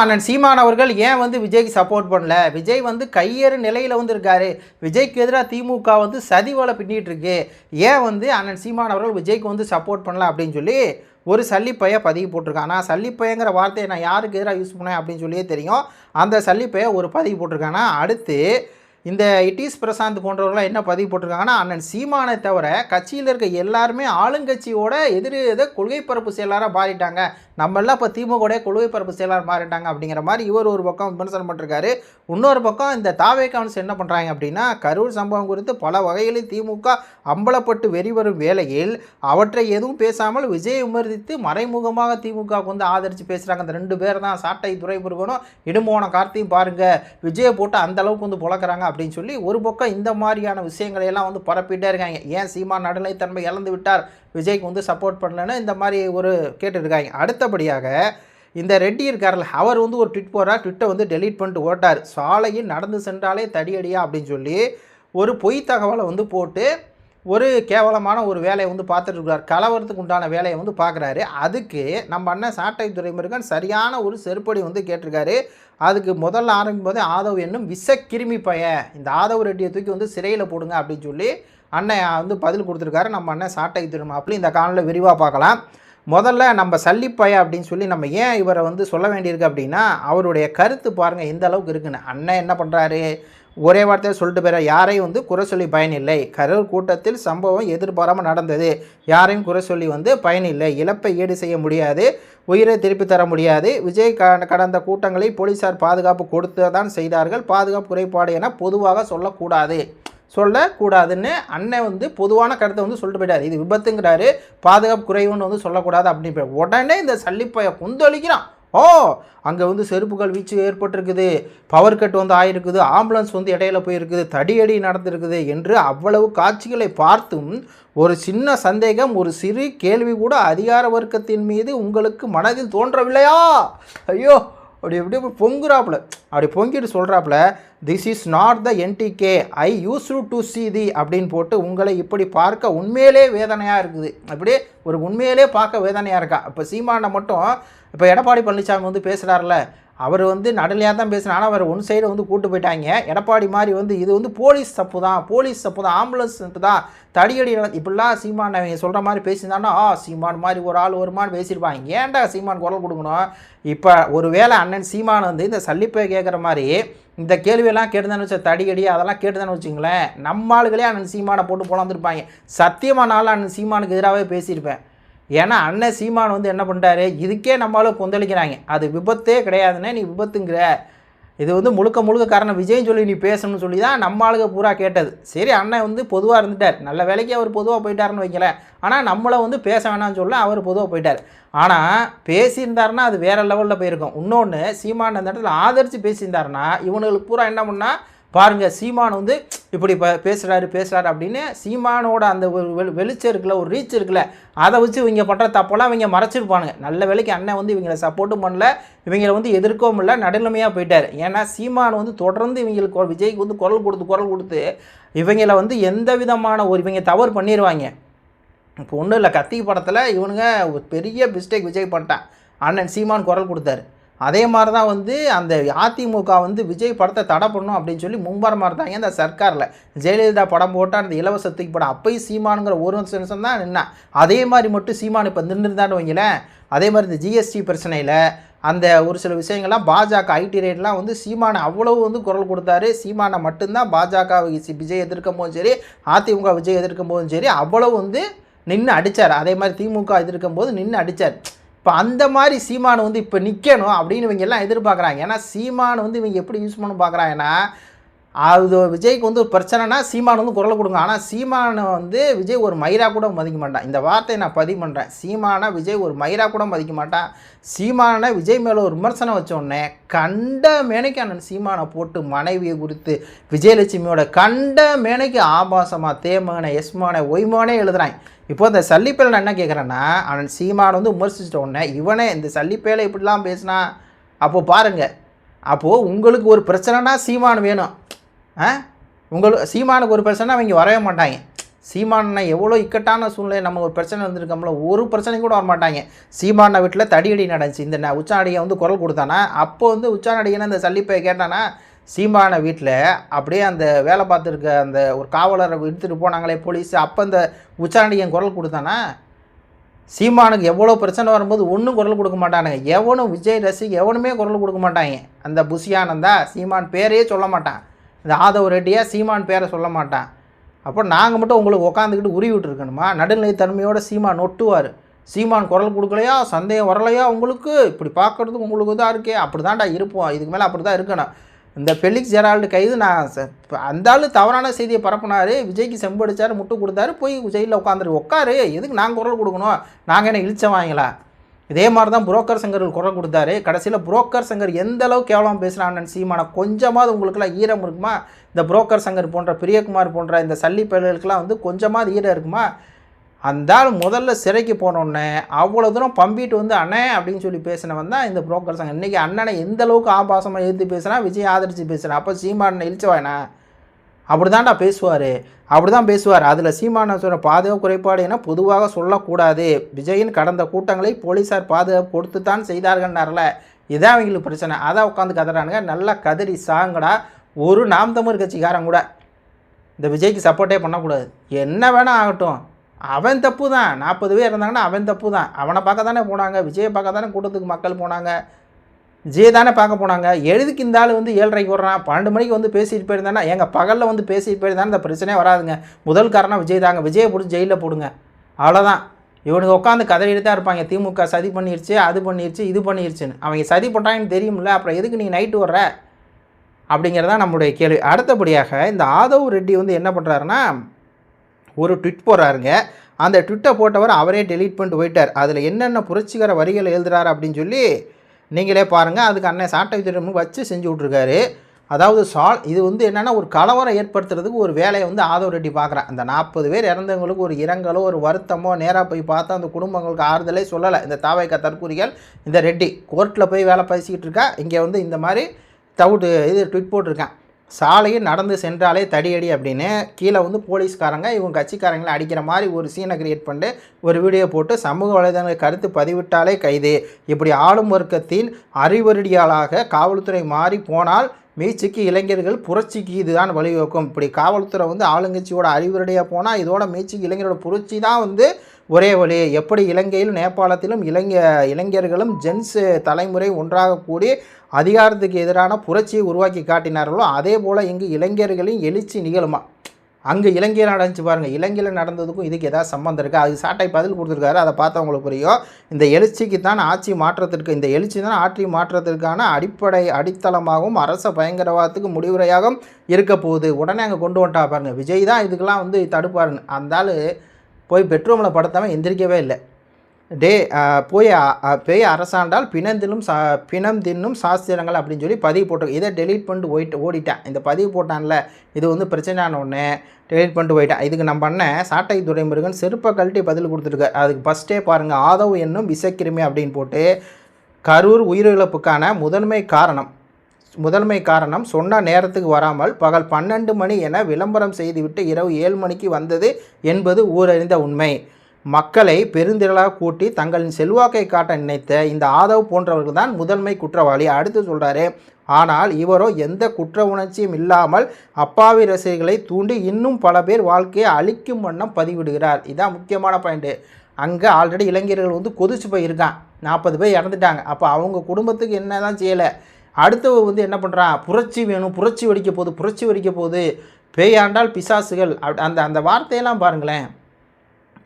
அண்ணன் சீமான் அவர்கள் ஏன் வந்து விஜய்க்கு சப்போர்ட் பண்ணல? விஜய் வந்து கையேறு நிலையில் வந்து இருக்காரு. விஜய்க்கு எதிராக திமுக வந்து சதிவலை பின்னிட்டு இருக்கு. ஏன் வந்து அண்ணன் சீமான் அவர்கள் விஜய்க்கு வந்து சப்போர்ட் பண்ணல அப்படின்னு சொல்லி ஒரு சல்லிப்பைய பதிவு போட்டிருக்கான் நான் சல்லிப்பையங்கிற வார்த்தையை நான் யாருக்கு எதிராக யூஸ் பண்ணேன் அப்படின்னு சொல்லியே தெரியும். அந்த சல்லிப்பைய ஒரு பதிவு போட்டிருக்கானா அடுத்து இந்த இட்டிஸ் பிரசாந்த் போன்றவர்களாம் என்ன பதிவு போட்டிருக்காங்கன்னா அண்ணன் சீமானை தவிர கட்சியில் இருக்க எல்லாருமே ஆளுங்கட்சியோட எதிர் எதை கொள்கை பரப்பு செயலாராக மாறிட்டாங்க. நம்மளாம் இப்போ திமுக கொள்கை பரப்பு செயலாளர் மாறிட்டாங்க அப்படிங்கிற மாதிரி இவர் ஒரு பக்கம் விமர்சனம் பண்ணிருக்காரு. இன்னொரு பக்கம் இந்த தாவே கவுன்ஸ் என்ன பண்ணுறாங்க அப்படின்னா கரூர் சம்பவம் குறித்து பல வகைகளில் திமுக அம்பலப்பட்டு வெறிவரும் வேளையில் அவற்றை எதுவும் பேசாமல் விஜய் விமர்சித்து மறைமுகமாக திமுகவுக்கு வந்து ஆதரித்து பேசுகிறாங்க அந்த ரெண்டு பேர் தான் சாட்டை துறைமுருகனும் இடும்போன கார்த்தியும் பாருங்கள் விஜயை போட்டு அந்த அளவுக்கு வந்து புழக்கிறாங்க அப்படின்னு சொல்லி ஒரு பக்கம் இந்த மாதிரியான விஷயங்களை எல்லாம் வந்து பரப்பிட்டே இருக்காங்க. ஏன் சீமா நடுநிலைத்தன்மை இழந்து விட்டார்? விஜய்க்கு வந்து சப்போர்ட் பண்ணலன்னு இந்த மாதிரி ஒரு கேட்டுருக்காங்க அடுத்தபடியாக இந்த ரெட்டி இருக்கார்ல அவர் வந்து ஒரு ட்விட் போடுறார். ட்விட்டை வந்து டெலீட் பண்ணிட்டு ஓட்டார். சாலையில் நடந்து சென்றாலே தடியடியா அப்படின்னு சொல்லி ஒரு பொய் தகவலை வந்து போட்டு ஒரு கேவலமான ஒரு வேலையை வந்து பார்த்துட்டு இருக்கிறார் கலவரத்துக்கு உண்டான வேலையை வந்து பார்க்குறாரு. அதுக்கு நம்ம அண்ணன் சாட்டை துறைமுருகன் சரியான ஒரு செருப்படி வந்து கேட்டிருக்காரு. அதுக்கு முதல்ல ஆரம்பிக்கும் போதே ஆதவ் என்னும் விசக்கிருமி பையன் இந்த ஆதவ் ரெட்டியை தூக்கி வந்து சிறையில் போடுங்க அப்படின்னு சொல்லி அண்ணன் வந்து பதில் கொடுத்துருக்காரு. நம்ம அண்ணன் சாட்டை திருமாப்பிள்ளை இந்த காணொலியில் விரிவாக பார்க்கலாம். முதல்ல நம்ம சல்லிப்பைய அப்படின்னு சொல்லி நம்ம ஏன் இவரை வந்து சொல்ல வேண்டியிருக்கு அப்படின்னா அவருடைய கருத்து பாருங்கள் எந்த அளவுக்கு இருக்குன்னு. அண்ணன் என்ன பண்ணுறாரு ஒரே வார்த்தையை சொல்லிட்டு போயிற யாரையும் வந்து குறை சொல்லி பயனில்லை. கரூர் கூட்டத்தில் சம்பவம் எதிர்பாராமல் நடந்தது. யாரையும் குறை சொல்லி வந்து பயனில்லை. இழப்பை ஈடு செய்ய முடியாது. உயிரை திருப்பி தர முடியாது. விஜய் க கடந்த கூட்டங்களை போலீசார் பாதுகாப்பு கொடுத்து தான் செய்தார்கள். பாதுகாப்பு குறைபாடு என பொதுவாக சொல்லக்கூடாது. சொல்லக்கூடாதுன்னு அண்ணன் வந்து பொதுவான கருத்தை வந்து சொல்லிட்டு போயிட்டார். இது விபத்துங்கிறாரு. பாதுகாப்பு குறைவுன்னு வந்து சொல்லக்கூடாது அப்படின்னு உடனே இந்த சல்லிப்பையை கொந்தளிக்கிறான். ஓ அங்கே வந்து செருப்புகள் வீச்சு ஏற்பட்டிருக்குது. பவர் கட் வந்து ஆயிருக்குது. ஆம்புலன்ஸ் வந்து இடையில போயிருக்குது. தடியடி நடந்திருக்குது என்று அவ்வளவு காட்சிகளை பார்த்தும் ஒரு சின்ன சந்தேகம் ஒரு சிறு கேள்வி கூட அதிகார வர்க்கத்தின் மீது உங்களுக்கு மனதில் தோன்றவில்லையா? ஐயோ அப்படி எப்படி பொங்குறாப்புல. அப்படி பொங்கிட்டு சொல்கிறாப்புல this is not the NTK I use to see the அப்படின்னு போட்டு உங்களை இப்படி பார்க்க உண்மையிலே வேதனையாக இருக்குது. அப்படியே ஒரு உண்மையிலே பார்க்க வேதனையாக இருக்கா? இப்போ சீமானை மட்டும் இப்போ எடப்பாடி பழனிசாமி வந்து பேசுகிறார்ல அவர் வந்து நடலையாக தான் பேசினார் ஆனால் அவர் ஒன் சைடு வந்து கூட்டு போயிட்டாங்க. எடப்பாடி மாதிரி வந்து இது வந்து போலீஸ் தப்பு தான். போலீஸ் தப்பு தான். ஆம்புலன்ஸ் தான். தடியடி இப்படிலாம் சீமான் அவங்க சொல்கிற மாதிரி பேசியிருந்தாங்கன்னா ஆ சீமான் மாதிரி ஒரு ஆள் வருமானு பேசியிருப்பாங்க. ஏன்டா சீமான் குரல் கொடுக்கணும்? இப்போ ஒரு வேளை அண்ணன் சீமான் வந்து இந்த சல்லிப்பை கேட்குற மாதிரி இந்த கேள்வியெல்லாம் கேட்டுதானே வச்ச தடியடி அதெல்லாம் கேட்டுதானே வச்சுங்களேன் நம்ம ஆளுகளே அண்ணன் சீமானை போட்டு போலாந்துருப்பாங்க சத்தியமானாலும் அண்ணன் சீமானுக்கு எதிராகவே பேசியிருப்பேன். ஏன்னா அண்ணன் சீமான் வந்து என்ன பண்ணுறாரு இதுக்கே நம்மளும் கொந்தளிக்கிறாங்க. அது விபத்தே கிடையாதுன்னே நீ விபத்துங்கிற. இது வந்து முழுக்க முழுக்க காரணம். விஜய்னு சொல்லி நீ பேசணும்னு சொல்லி தான் நம்ம ஆளுங்க பூரா கேட்டது. சரி அண்ணன் வந்து பொதுவாக இருந்துட்டார். நல்ல வேலைக்கு அவர் பொதுவாக போயிட்டாருன்னு வைக்கல ஆனால் நம்மளை வந்து பேச வேணாம்னு சொல்ல அவர் பொதுவாக போயிட்டார். ஆனால் பேசியிருந்தாருன்னா அது வேறு லெவலில் போயிருக்கும். இன்னொன்று சீமான் அந்த இடத்துல ஆதரித்து பேசியிருந்தாருன்னா இவனுங்களுக்கு பூரா என்ன பண்ணால் பாருங்கள் சீமான் வந்து இப்படி ப பேசுகிறாரு பேசுகிறாரு அப்படின்னு சீமானோட அந்த ஒரு வெளிச்சம் இருக்குல்ல ஒரு ரீச் இருக்குல்ல அதை வச்சு இவங்க பண்ணுற தப்பெல்லாம் இவங்க மறைச்சிருப்பானுங்க. நல்ல வேலைக்கு அண்ணன் வந்து இவங்களை சப்போர்ட்டும் பண்ணல இவங்களை வந்து எதிர்க்கவும் இல்லை நடுநிலைமையாக போயிட்டார். ஏன்னா சீமான் வந்து தொடர்ந்து இவங்களுக்கு விஜய்க்கு வந்து குரல் கொடுத்து குரல் கொடுத்து இவங்களை வந்து எந்த விதமான ஒரு இவங்க தவறு பண்ணிடுவாங்க இப்போ ஒன்றும் இல்லை கத்தி படத்தில் இவனுங்க ஒரு பெரிய மிஸ்டேக் விஜய் பண்ணிட்டான். அண்ணன் சீமான் குரல் கொடுத்தாரு. அதே மாதிரி தான் வந்து அந்த அதிமுக வந்து விஜய் படத்தை தடை பண்ணும் அப்படின்னு சொல்லி மும்பரமாக இருந்தாங்க அந்த சர்க்காரில். ஜெயலலிதா படம் போட்டால் அந்த இலவசத்துக்கு படம் அப்பயும் சீமானுங்கிற ஒரு நிமிஷம் தான் நின்னான் அதே மாதிரி மட்டும் சீமான் இப்போ நின்றுருந்தான்னு வைங்களேன். அதே மாதிரி இந்த ஜிஎஸ்டி பிரச்சனையில் அந்த ஒரு சில விஷயங்கள்லாம் பாஜக ஐடி ரேட்லாம் வந்து சீமானை அவ்வளவு வந்து குரல் கொடுத்தாரு. சீமானை மட்டும்தான் பாஜக விஜய் எதிர்க்கும் போதும் சரி அதிமுக விஜய் எதிர்க்கும் போதும் சரி அவ்வளவு வந்து நின்று அடித்தார் அதே மாதிரி திமுக எதிர்க்கும் போது நின்று அடித்தார் இப்போ அந்த மாதிரி சீமானை வந்து இப்போ நிற்கணும் அப்படின்னு இவங்க எல்லாம் எதிர்பார்க்குறாங்க. ஏன்னா சீமானை வந்து இவங்க எப்படி யூஸ் பண்ண பார்க்குறாங்கன்னா அது விஜய்க்கு வந்து ஒரு பிரச்சனைனா சீமான் வந்து குரல் கொடுங்க. ஆனால் சீமானை வந்து விஜய் ஒரு மயிரா கூட மதிக்க மாட்டான். இந்த வார்த்தையை நான் பதிவு பண்ணுறேன் சீமானை விஜய் ஒரு மயிரா கூட மதிக்க மாட்டான். சீமானை விஜய் மேலே ஒரு விமர்சனம் வச்சோடனே கண்ட மேனைக்கு அண்ணன் சீமானை போட்டு மனைவியை குறித்து விஜயலட்சுமியோட கண்ட மேனைக்கு ஆபாசமாக தேமான எஸ்மான ஒய்மானே எழுதுறான். இப்போ இந்த சல்லிப்பேலை நான் என்ன கேட்குறேன்னா அண்ணன் சீமானை வந்து விமர்சிச்சிட்ட உடனே இவனே இந்த சல்லிப்பேலை இப்படிலாம் பேசினா அப்போது பாருங்கள் அப்போது உங்களுக்கு ஒரு பிரச்சனைனா சீமான் வேணும். உங்களுக்கு சீமானுக்கு ஒரு பிரச்சனை அவங்க வரவே மாட்டாங்க. சீமானை எவ்வளோ இக்கட்டான சூழ்நிலை நம்ம ஒரு பிரச்சனை வந்திருக்கோம்ல ஒரு பிரச்சனை கூட வரமாட்டாங்க. சீமான வீட்டில் தடியடி நடந்துச்சு. இந்த ந- உச்சானடியை வந்து குரல் கொடுத்தானா? அப்போ வந்து உச்சானடியனை இந்த சல்லிப்பை கேட்டானா? சீமான வீட்டில் அப்படியே அந்த வேலை பார்த்துருக்க அந்த ஒரு காவலரை எடுத்துகிட்டு போனாங்களே போலீஸ் அப்போ அந்த உச்சானடியன் குரல் கொடுத்தானா? சீமானுக்கு எவ்வளோ பிரச்சனை வரும்போது ஒன்றும் குரல் கொடுக்க மாட்டானுங்க. எவனும் விஜய் ரசிக் எவனுமே குரல் கொடுக்க மாட்டாங்க. அந்த புஷியானந்தா சீமான் பேரையே சொல்ல மாட்டான். இந்த ஆதவ ரெட்டியாக சீமான் பேரை சொல்ல மாட்டேன். அப்போ நாங்கள் மட்டும் உங்களுக்கு உட்காந்துக்கிட்டு உருவி விட்டுருக்கணுமா? நடுநிலைத்தன்மையோட சீமான் ஒட்டுவார் சீமான் குரல் கொடுக்கலையா? சந்தேகம் வரலையா உங்களுக்கு? இப்படி பார்க்குறதுக்கு உங்களுக்கு தான் இருக்கே. அப்படி தான்டா இருப்போம். இதுக்கு மேலே அப்படி தான் இருக்கணும். இந்த ஃபெலிக்ஸ் ஜெரால்டு கைது நான் அந்த ஆள் தவறான செய்தியை பரப்புனார். விஜய்க்கு செம்படிச்சார் முட்டு கொடுத்தாரு. போய் ஜெயிலில் உட்காந்துரு உட்காரு எதுக்கு நாங்கள் குரல் கொடுக்கணும்? நாங்கள் என்ன இழிச்ச வாங்கலாம்? இதே மாதிரி தான் புரோக்கர் சங்கர்கள் குரல் கொடுத்தாரு. கடைசியில் புரோக்கர் சங்கர் எந்த அளவுக்கு கேவலம் பேசுகிறான்னு சீமான கொஞ்சமாவது உங்களுக்குலாம் ஈரம் இருக்குமா? இந்த புரோக்கர் சங்கர் போன்ற பிரியகுமார் போன்ற இந்த சல்லி பயல்களுக்கெல்லாம் வந்து கொஞ்சமாவது ஈரம் இருக்குமா? அந்த ஆள் முதல்ல சிறைக்கு போனோடனே அவ்வளோ தூரம் பம்பிட்டு வந்து அண்ணே அப்படின்னு சொல்லி பேசினவன் தான் இந்த புரோக்கர் சங்கம் இன்றைக்கி அண்ணனை எந்த அளவுக்கு ஆபாசமாக எதிர்த்து பேசுனா விஜய் ஆதரித்து பேசுகிறான் அப்போ சீமானை இழிச்சவானா அப்படி தான்டா பேசுவார். அப்படி தான் பேசுவார். அதில் சீமான பாதுகாப்பு குறைபாடு என பொதுவாக சொல்லக்கூடாது. விஜயின் கடந்த கூட்டங்களை போலீஸார் பாதுகாப்பு கொடுத்து தான் செய்தார்கள்னார்ல. இதான் அவங்களுக்கு பிரச்சனை. அதான் உட்காந்து கதறானுங்க. நல்லா கதறி சாங்கடா. ஒரு நாம் தமிழ் கட்சிக்காரன் கூட இந்த விஜய்க்கு சப்போர்ட்டே பண்ணக்கூடாது. என்ன வேணால் ஆகட்டும். அவன் தப்பு தான் நாற்பது பேர் இருந்தாங்கன்னா அவன் தப்பு தான் அவனை பார்க்க தானே போனாங்க. விஜயை பார்க்க தானே கூட்டத்துக்கு மக்கள் போனாங்க. ஜே தானே பார்க்க போனாங்க. எழுதுக்கு இந்த ஆள் வந்து ஏழரைக்கு வர்றான் பன்னெண்டு மணிக்கு வந்து பேசிட்டு போயிருந்தானா? எங்கள் பகலில் வந்து பேசிட்டு போயிருந்தானே? இந்த பிரச்சனையே வராதுங்க. முதல் காரணம் விஜய் தாங்க. விஜயை பிடிச்சி ஜெயிலில் போடுங்க. அவ்வளோதான் இவனுக்கு உட்காந்து கதறிட்டு தான் இருப்பாங்க. திமுக சதி பண்ணிருச்சு அது பண்ணிருச்சு இது பண்ணிருச்சுன்னு. அவங்க சதி பண்ணுறாங்கன்னு தெரியும்ல. அப்புறம் எதுக்கு நீ நைட்டு வர்ற அப்படிங்கிறதான் நம்மளுடைய கேள்வி. அடுத்தபடியாக இந்த ஆதவ் ரெட்டி வந்து என்ன பண்ணுறாருன்னா ஒரு ட்விட் போடுறாருங்க. அந்த ட்விட்டை போட்டவர் அவரே டெலீட் பண்ணிட்டு போயிட்டார். அதில் என்னென்ன புரட்சிகர வரிகள் எழுதுறாரு அப்படின்னு சொல்லி நீங்களே பாருங்கள் அதுக்கு அண்ணன் சாட்டை திட்டம் வச்சு செஞ்சு விட்ருக்காரு அதாவது சால் இது வந்து என்னென்னா ஒரு கலவரம் ஏற்படுத்துறதுக்கு ஒரு வேலையை வந்து ஆதவ ரெட்டி பார்க்குறேன் அந்த நாற்பது பேர் இறந்தவங்களுக்கு ஒரு இரங்கலோ ஒரு வருத்தமோ நேராக போய் பார்த்தா அந்த குடும்பங்களுக்கு ஆறுதலே சொல்லலை. இந்த தாவைக்க தற்கூறிகள் இந்த ரெட்டி கோர்ட்டில் போய் வேலை பேசிக்கிட்டு இருக்கா. இங்கே வந்து இந்த மாதிரி தவிட்டு இது ட்விட் போட்டிருக்கேன். சாலையில் நடந்து சென்றாலே தடியடி அப்படின்னு கீழே வந்து போலீஸ்காரங்க இவங்க கட்சிக்காரங்களை அடிக்கிற மாதிரி ஒரு சீனை கிரியேட் பண்ணிட்டு ஒரு வீடியோ போட்டு சமூக வலைதளங்கள் கருத்து பதிவிட்டாலே கைது. இப்படி ஆளும் வர்க்கத்தின் அறிவருடியாளாக காவல்துறை மாறி போனால் மீச்சுக்கு இளைஞர்கள் புரட்சிக்கு இதுதான் வழிவகுக்கும். இப்படி காவல்துறை வந்து ஆளுங்கட்சியோட அறிவுரடியாக போனால் இதோட மீச்சுக்கு இளைஞரோட புரட்சி தான் வந்து ஒரே வழி எப்படி இலங்கையிலும் நேபாளத்திலும் இளைஞ இளைஞர்களும் ஜென்ஸ் தலைமுறை ஒன்றாக கூடி அதிகாரத்துக்கு எதிரான புரட்சியை உருவாக்கி காட்டினார்களோ அதே போல் இங்கு இளைஞர்களின் எழுச்சி நிகழுமா? அங்கே இலங்கையில் நடந்துச்சு பாருங்கள் இலங்கையில் நடந்ததுக்கும் இதுக்கு ஏதாவது சம்மந்தம் இருக்குது அதுக்கு சாட்டை பதில் கொடுத்துருக்காரு. அதை பார்த்தா உங்களுக்கு புரியும். இந்த எழுச்சிக்கு தான் ஆட்சி மாற்றத்திற்கு இந்த எழுச்சி தான் ஆட்சி மாற்றத்திற்கான அடிப்படை அடித்தளமாகவும் அரச பயங்கரவாதத்துக்கு முடிவுரையாகவும் இருக்க போகுது. உடனே அங்கே கொண்டு வந்துட்டா பாருங்கள் விஜய் தான் இதுக்கெல்லாம் வந்து தடுப்பாருன்னு. அந்தாலும் போய் பெட்ரூமில் படுத்தாமல் எந்திரிக்கவே இல்லை. டே போய் போய் பேய் அரசாண்டால் பிணந்தினும் சா பிணம் தின்னும் சாஸ்திரங்கள் அப்படின்னு சொல்லி பதிவு போட்டு இதை டெலீட் பண்ணிட்டு போயிட்டு ஓடிட்டேன். இந்த பதிவு போட்டான்ல இது வந்து பிரச்சனையான ஒன்று டெலீட் பண்ணிட்டு போயிட்டேன். இதுக்கு நம்ம பண்ணேன் சாட்டை துரைமுருகன் செருப்பை கழட்டி பதில் கொடுத்துருக்காரு. அதுக்கு ஃபஸ்ட்டே பாருங்கள் ஆதவ் என்னும் விசக்கிருமி அப்படின்னு போட்டு கரூர் உயிரிழப்புக்கான முதன்மை காரணம். முதன்மை காரணம் சொன்ன நேரத்துக்கு வராமல் பகல் பன்னெண்டு மணி என விளம்பரம் செய்துவிட்டு இரவு ஏழு மணிக்கு வந்தது என்பது ஊரறிந்த உண்மை. மக்களை பெருந்திரளாக கூட்டி தங்களின் செல்வாக்கை காட்ட நினைத்த இந்த ஆதவ் போன்றவர்கள் தான் முதன்மை குற்றவாளி. அடுத்து சொல்கிறாரு ஆனால் இவரோ எந்த குற்ற உணர்ச்சியும் இல்லாமல் அப்பாவி ரசிகர்களை தூண்டி இன்னும் பல பேர் வாழ்க்கையை அழிக்கும் வண்ணம் பதிவிடுகிறார். இதான் முக்கியமான பாயிண்ட்டு அங்கே ஆல்ரெடி இளைஞர்கள் வந்து கொதிச்சு போயிருக்கான் நாற்பது பேர் இறந்துட்டாங்க. அப்போ அவங்க குடும்பத்துக்கு என்ன தான் செய்யலை? அடுத்தவ வந்து என்ன பண்ணுறான் புரட்சி வேணும் புரட்சி வடிக்க போகுது புரட்சி வடிக்க போகுது. பேயாண்டால் பிசாசுகள். அப்படி அந்த அந்த வார்த்தையெல்லாம் பாருங்களேன்.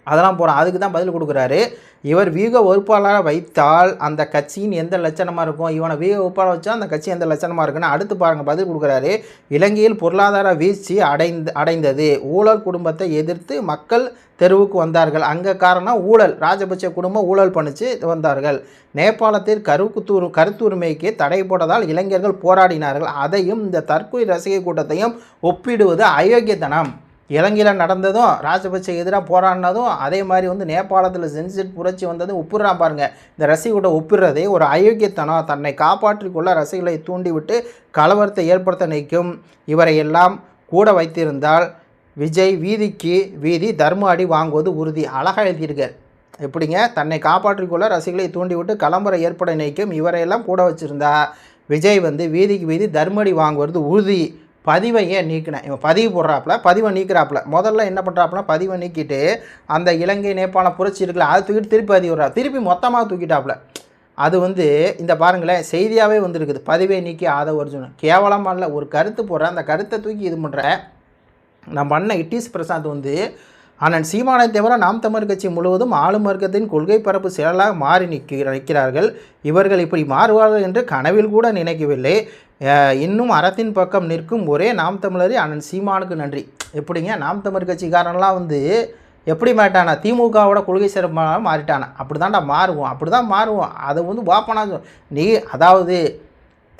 அதெல்லாம் போகிறான் அதுக்கு தான் பதில் கொடுக்குறாரு. இவர் வீக வகுப்பாளராக வைத்தால் அந்த கட்சியின் எந்த லட்சணமாக இருக்கும்? இவனை வீக வகுப்பாளர் வச்சா அந்த கட்சி எந்த லட்சணமாக இருக்குன்னு அடுத்து பாருங்கள் பதில் கொடுக்குறாரு. இலங்கையில் பொருளாதார வீழ்ச்சி அடைந்து அடைந்தது. ஊழல் குடும்பத்தை எதிர்த்து மக்கள் தெருவுக்கு வந்தார்கள். அங்கே காரணம் ஊழல். ராஜபக்ச குடும்பம் ஊழல் பண்ணிச்சு வந்தார்கள். நேபாளத்தில் கருத்துரு கருத்துரிமைக்கு தடை போட்டதால் இளைஞர்கள் போராடினார்கள். அதையும் இந்த தற்கொலை ரசிகை கூட்டத்தையும் ஒப்பிடுவது அயோக்கியத்தனம். இலங்கையில் நடந்ததும் ராஜபக்ச எதிராக போராடினதும் அதே மாதிரி வந்து நேபாளத்தில் சென்சிட் புரட்சி வந்ததும் ஒப்பிடுறான் பாருங்க. இந்த ரசிகூட்ட ஒப்பிடுறதே ஒரு அயோக்கியத்தனம். தன்னை காப்பாற்றிக்கொள்ள ரசிகளை தூண்டிவிட்டு கலவரத்தை ஏற்படுத்த நிற்கும் இவரை எல்லாம் கூட வைத்திருந்தால் விஜய் வீதிக்கு வீதி தர்ம அடி வாங்குவது உறுதி. அழகாக எழுதியிருக்கார். எப்படிங்க? தன்னை காப்பாற்றிக்கொள்ள ரசிகளை தூண்டிவிட்டு கலம்பரை ஏற்பட நினைக்கும் இவரையெல்லாம் கூட வச்சுருந்தா விஜய் வந்து வீதிக்கு வீதி தர்மடி வாங்குவது உறுதி. பதிவை ஏன் நீக்கினேன்? இவன் பதிவு போடுறாப்புல பதிவை நீக்கிறாப்புல. முதல்ல என்ன பண்ணுறாப்புல பதிவை நீக்கிட்டு அந்த இலங்கை நேபாளம் புரட்சி இருக்குல்ல அதை தூக்கிட்டு திருப்பி பதிவு விடுறா திருப்பி மொத்தமாக தூக்கிட்டாப்புல. அது வந்து இந்த பாருங்களேன் செய்தியாகவே வந்திருக்குது. பதிவை நீக்கி ஆதவ அர்ஜுனன். கேவலமாக இல்லை ஒரு கருத்து போடுற அந்த கருத்தை தூக்கி இது பண்ணுற நம்ம அண்ணன் இட்டிஸ் பிரசாத் வந்து அண்ணன் சீமானை தவிர நாம் தமிழர் கட்சி முழுவதும் ஆளும் வர்க்கத்தின் கொள்கை பரப்பு செயலாக மாறி நிற்கிற நிற்கிறார்கள். இவர்கள் இப்படி மாறுவார்கள் என்று கனவில் கூட நினைக்கவில்லை. இன்னும் அறத்தின் பக்கம் நிற்கும் ஒரே நாம் தமிழரே. அண்ணன் சீமானுக்கு நன்றி. எப்படிங்க? நாம் தமிழ் கட்சிக்காரன்லாம் வந்து எப்படி மாட்டானா திமுகவோட கொள்கை சிறப்பாக மாறிட்டானா? அப்படி தான்டா மாறுவோம். அப்படி தான் மாறுவோம். அதை வந்து வாப்பனா நீ அதாவது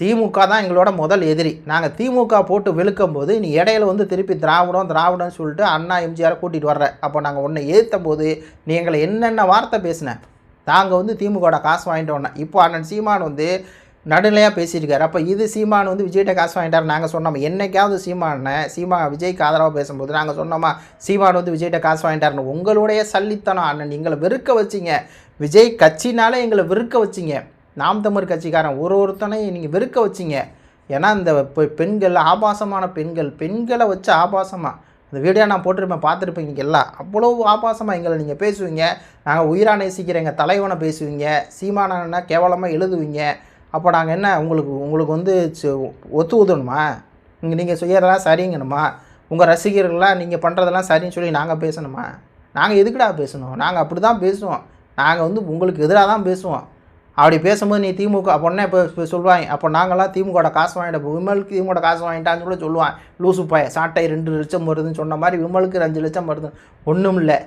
திமுக தான் எங்களோட முதல் எதிரி. நாங்கள் திமுக போட்டு வெளுக்கும் போது நீ இடையில வந்து திருப்பி திராவிடம் திராவிடம்னு சொல்லிட்டு அண்ணா எம்ஜிஆரை கூட்டிகிட்டு வர்ற. அப்போ நாங்கள் உன்னை எதிர்த்த போது நீ எங்களை என்னென்ன வார்த்தை பேசின? நாங்கள் வந்து திமுகவோட காசு வாங்கிட்டு வந்தோம் இப்போ அண்ணன் சீமான் வந்து நடுநிலையாக பேசியிருக்காரு. அப்போ இது சீமான் வந்து விஜய்கிட்ட காசு வாங்கிட்டார். நாங்கள் சொன்னோம் என்னைக்காவது சீமானை சீமா விஜய்க்கு ஆதரவாக பேசும்போது நாங்கள் சொன்னோமா சீமான் வந்து விஜய்கிட்ட காசு வாங்கிட்டாருன்னு? உங்களுடைய சல்லித்தனம் அண்ணன். எங்களை வெறுக்க வச்சிங்க. விஜய் கட்சினாலே எங்களை வெறுக்க வச்சிங்க. நாம் தமிழ் கட்சிக்காரன் ஒரு ஒருத்தனையும் நீங்கள் வெறுக்க வச்சிங்க. ஏன்னா இந்த பெ- பெண்கள் ஆபாசமான பெண்கள் பெண்களை வச்சு ஆபாசமாக இந்த வீடியோ நான் போட்டிருப்பேன் பார்த்துருப்பீங்க நீங்கள் எல்லாம். அவ்வளோ ஆபாசமாக எங்களை நீங்கள் பேசுவீங்க. நாங்கள் உயிரா நேசிக்கிற எங்கள் தலைவனை பேசுவீங்க. சீமானன்னா கேவலமாக எழுதுவீங்க. அப்போ நாங்கள் என்ன உங்களுக்கு உங்களுக்கு வந்து ஒத்து ஊதணுமா இங்கே நீங்கள் செய்யறதெல்லாம் சரிங்கணுமா? உங்கள் ரசிகர்கள்லாம் நீங்கள் பண்ணுறதெல்லாம் சரின்னு சொல்லி நாங்கள் பேசணுமா? நாங்கள் எதுக்குடா பேசணும்? நாங்கள் அப்படி தான் பேசுவோம். நாங்கள் வந்து உங்களுக்கு எதிராக தான் பேசுவோம். அப்படி பேசும்போது நீ திமுக பொண்ணே இப்போ சொல்லுவாங்க அப்போ நாங்களாம் திமுகோட காசு வாங்கிட்டோம் விமலுக்கு திமுக காசு வாங்கிட்டான்னு கூட சொல்லுவான் லூசு பாய சாட்டை ரெண்டு லட்சம் வருதுன்னு சொன்ன மாதிரி விமலுக்கு அஞ்சு லட்சம் வருது ஒன்றும் இல்லை.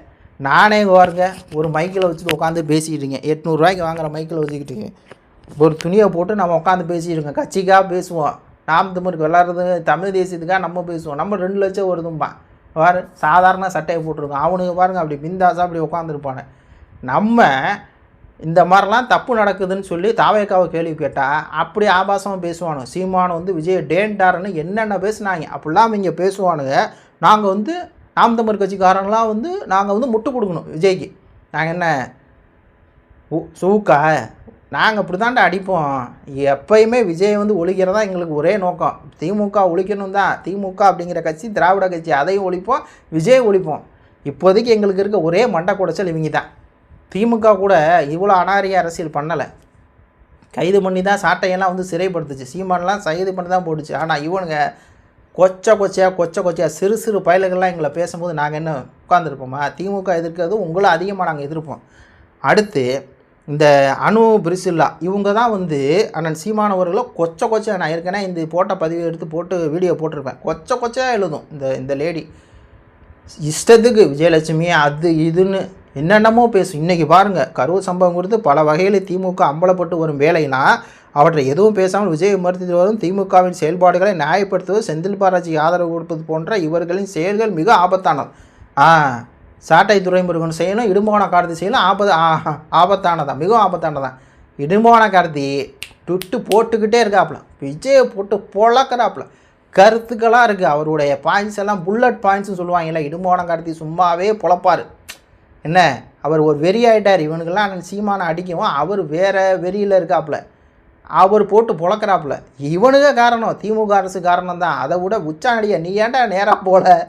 நானே இங்க பாருங்க ஒரு மைக்கில் வச்சுட்டு உட்காந்து பேசிக்கிட்டுங்க எட்நூறுரூவாய்க்கு வாங்குற மைக்கில் வச்சுக்கிட்டுங்க ஒரு துணியை போட்டு நம்ம உட்காந்து பேசிட்டு கட்சிக்காக பேசுவோம். நாம் தமிழுக்கு விளாட்றது தமிழ் தேசியத்துக்காக நம்ம பேசுவோம். நம்ம ரெண்டு லட்சம் வருதும்பா. பாரு சாதாரண சட்டையை போட்டிருக்கோம். அவனுக்கு பாருங்க அப்படி பிந்தாசா அப்படி உட்காந்துருப்பானு நம்ம இந்த மாதிரிலாம் தப்பு நடக்குதுன்னு சொல்லி தாவேக்காவை கேள்வி கேட்டால் அப்படி ஆபாசமாக பேசுவானு சீமானு வந்து விஜய் டேன்டார்னு என்னென்ன பேசுனாங்க? அப்படிலாம் அவங்க பேசுவானுங்க. நாங்கள் வந்து நாம் தமிழ் கட்சிக்காரங்களாம் வந்து நாங்கள் வந்து முட்டு கொடுக்கணும் விஜய்க்கு. நாங்கள் என்ன? உ- சூக்கா? நாங்கள் இப்படி தாண்டா அடிப்போம். எப்பயுமே விஜய் வந்து ஒழிக்கிறதா எங்களுக்கு ஒரே நோக்கம். திமுக ஒழிக்கணும் தான். திமுக அப்படிங்கிற கட்சி திராவிட கட்சி அதையும் ஒழிப்போம் விஜய் ஒழிப்போம். இப்போதைக்கு எங்களுக்கு இருக்க ஒரே மண்டை குடைச்சல் இவங்க தான் திமுக கூட இவ்வளோ அனாரிய அரசியல் பண்ணலை. கைது பண்ணி தான் சாட்டையெல்லாம் வந்து சிறைப்படுத்துச்சு. சீமான்லாம் கைது பண்ணி தான் போட்டுச்சு. ஆனால் இவனுங்க கொச்ச கொச்சையாக கொச்ச கொச்சையாக சிறு சிறு பயலுகள்லாம் எங்களை பேசும்போது நாங்கள் என்ன உட்காந்துருப்போமா திமுக எதிர்க்கிறது உங்களை அதிகமாக நாங்கள் எதிர்ப்போம். அடுத்து இந்த அணு பிரிசில்லா இவங்க தான் வந்து அண்ணன் சீமானவர்களை கொச்ச கொச்சை நான் ஏற்கனவே இந்த போட்ட பதிவு எடுத்து போட்டு வீடியோ போட்டிருப்பேன். கொச்ச கொச்சையாக எழுதும் இந்த இந்த லேடி. இஷ்டத்துக்கு விஜயலட்சுமி அது இதுன்னு என்னென்னமோ பேசும். இன்றைக்கி பாருங்கள் கரூர் சம்பவம் குறித்து பல வகையில் திமுக அம்பலப்பட்டு வரும் வேலைனா அவற்றை எதுவும் பேசாமல் விஜய் விமர்சித்து வரும் திமுகவின் செயல்பாடுகளை நியாயப்படுத்துவது செந்தில் பாலாஜிக்கு ஆதரவு கொடுப்பது போன்ற இவர்களின் செயல்கள் மிக ஆபத்தானது. ஆ சாட்டை துறைமுருகன் செய்யணும் இடும்போன கார்த்தி செய்யணும் ஆபத்து ஆ, ஆபத்தானதான் மிகவும் ஆபத்தானதான் இடும்போன கார்த்தி துட்டு போட்டுக்கிட்டே இருக்காப்புல. விஜயை போட்டு பொழக்கிறாப்புல. கருத்துக்களாக இருக்குது அவருடைய பாயிண்ட்ஸ் எல்லாம் புல்லட் பாயிண்ட்ஸ்னு சொல்லுவாங்கல்ல இடும்போன கார்த்தி சும்மாவே பொழப்பார். என்ன? அவர் ஒரு வெறி ஆயிட்டார். இவனுக்கெல்லாம் அண்ணன் சீமானை அடிக்கவும் அவர் வேறு வெறியில் இருக்காப்புல. அவர் போட்டு புழக்கிறாப்புல. இவனுங்க காரணம் திமுக அரசு காரணம் தான் அதை விட உச்சாணியை நீ ஏன்டா நேராக போல?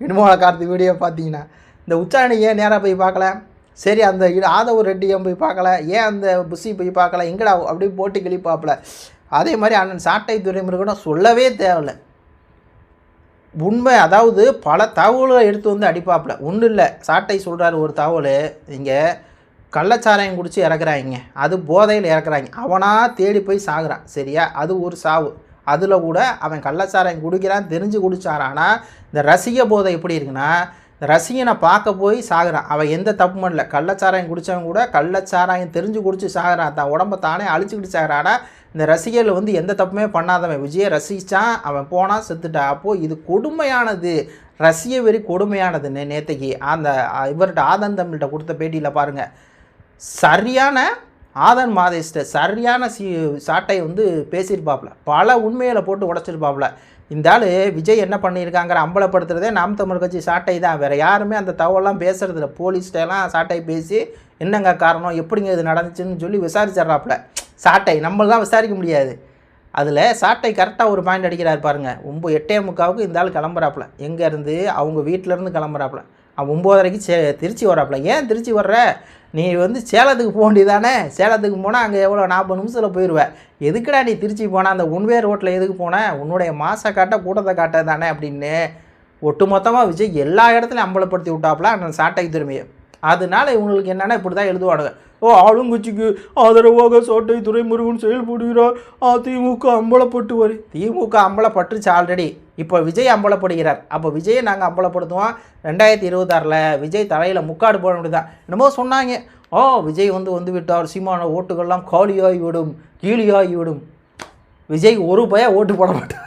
இடுமோல கார்த்தி வீடியோ பார்த்தீங்கன்னா? இந்த உச்சாணி ஏன் நேராக போய் பார்க்கல? சரி அந்த இட- ஆதவ ரெட்டி ஏன் போய் பார்க்கல. ஏன் அந்த புஷி போய் பார்க்கல? எங்கடா அப்படி போட்டு கிழிப்பாப்புல. அதே மாதிரி அண்ணன் சாட்டை துறைமுருகனும் சொல்லவே தேவையில்லை. உண்மை அதாவது பல தகவல்களை எடுத்து வந்து அடிப்பாப்புல. ஒன்றும் இல்லை. சாட்டை சொல்கிறாரு ஒரு தகவல். இங்கே கள்ளச்சாராயம் குடித்து இறக்குறாங்க அது போதையில் இறக்குறாங்க அவனாக தேடி போய் சாகுறான். சரியா? அது ஒரு சாவு. அதில் கூட அவன் கள்ளச்சாராயம் குடிக்கிறான் தெரிஞ்சு குடிச்சாரானா இந்த ரசிக போதை எப்படி இருக்குன்னா ரசிகனை பார்க்க போய் சாகுறான். அவன் எந்த தப்பு பண்ணல. கள்ளச்சாராயம் குடித்தவன் கூட கள்ளச்சாராயம் தெரிஞ்சு குடிச்சு சாகுறான். தான் உடம்ப தானே அழிச்சுக்கிட்டு சாகுறானா. இந்த ரசிகர்கள் வந்து எந்த தப்புமே பண்ணாதவன். விஜயை ரசித்தான் அவன் போனால் செத்துட்டான். அப்போது இது கொடுமையானது. ரசிய வெறி கொடுமையானது நேத்தைக்கு. அந்த இவர்கிட்ட ஆதன் தமிழ்கிட்ட கொடுத்த பேட்டியில் பாருங்கள் சரியான ஆதன் மாதேஷ்ட சரியான சி சாட்டை வந்து பேசியிருப்பாப்புல பல உண்மைகளை போட்டு உடச்சிருப்பாப்புல இந்த ஆள் விஜய் என்ன பண்ணியிருக்காங்கிற அம்பலப்படுத்துறதே நாம் தமிழ் கட்சி சாட்டை தான். வேறு யாருமே அந்த தகவலாம் பேசுறதில்ல. போலீஸ்டெல்லாம் சாட்டை பேசி என்னங்க காரணம்? எப்படிங்க இது நடந்துச்சுன்னு சொல்லி விசாரிச்சிட்றாப்புல. சாட்டை நம்மளாம் விசாரிக்க முடியாது. அதில் சாட்டை கரெக்டாக ஒரு பாயிண்ட் அடிக்கிறார் பாருங்க. ஒம்பது எட்டே முக்காவுக்கு இந்த ஆள் கிளம்புறாப்புல. எங்கேருந்து? அவங்க வீட்டிலேருந்து கிளம்புறாப்புல. ஒம்போதரைக்கு சே திருச்சி வராப்புல ஏன் திருச்சி வர்ற? நீ வந்து சேலத்துக்கு போக வேண்டியதானே? சேலத்துக்கு போனால் அங்கே எவ்வளோ நாற்பது நிமிஷத்தில் போயிடுவேன் எதுக்குடா நீ திருச்சி போனால் அந்த ஒன்வே ரோட்டில் எதுக்கு போன? உன்னுடைய மாசை காட்ட கூட்டத்தை காட்ட தானே அப்படின்னு ஒட்டுமொத்தமாக விஜய் எல்லா இடத்துலையும் அம்பலப்படுத்தி விட்டாப்புல அந்த சாட்டை திறமையை அதனால இவங்களுக்கு என்னென்னா இப்படி தான் எழுதுவானுங்க. ஓ ஆளுங்கட்சிக்கு ஆதரவாக சோட்டை துறைமுருகன் செயல்படுகிறார். அதிமுக அம்பலப்பட்டு வரு. திமுக அம்பலப்பட்டுருச்சு ஆல்ரெடி இப்போ விஜய் அம்பலப்படுகிறார். அப்போ விஜயை நாங்கள் அம்பலப்படுத்துவோம். ரெண்டாயிரத்தி இருபத்தாறில் விஜய் தலையில் முக்காடு போட முடியுதான் என்னமோ சொன்னாங்க. ஓ விஜய் வந்து வந்து விட்டார். சீமான ஓட்டுகள்லாம் காலியாகிவிடும் விடும் விஜய் விடும் ஒரு பய ஓட்டு போட மாட்டான்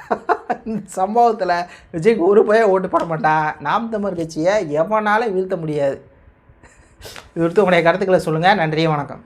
இந்த சம்பவத்தில் விஜய்க்கு ஒரு பய ஓட்டு போட மாட்டான் நாம் தமிழ் கட்சியை எவனாலும் வீழ்த்த முடியாது? இது குறித்து உங்களுடைய கருத்துக்களை சொல்லுங்கள் நன்றி வணக்கம்.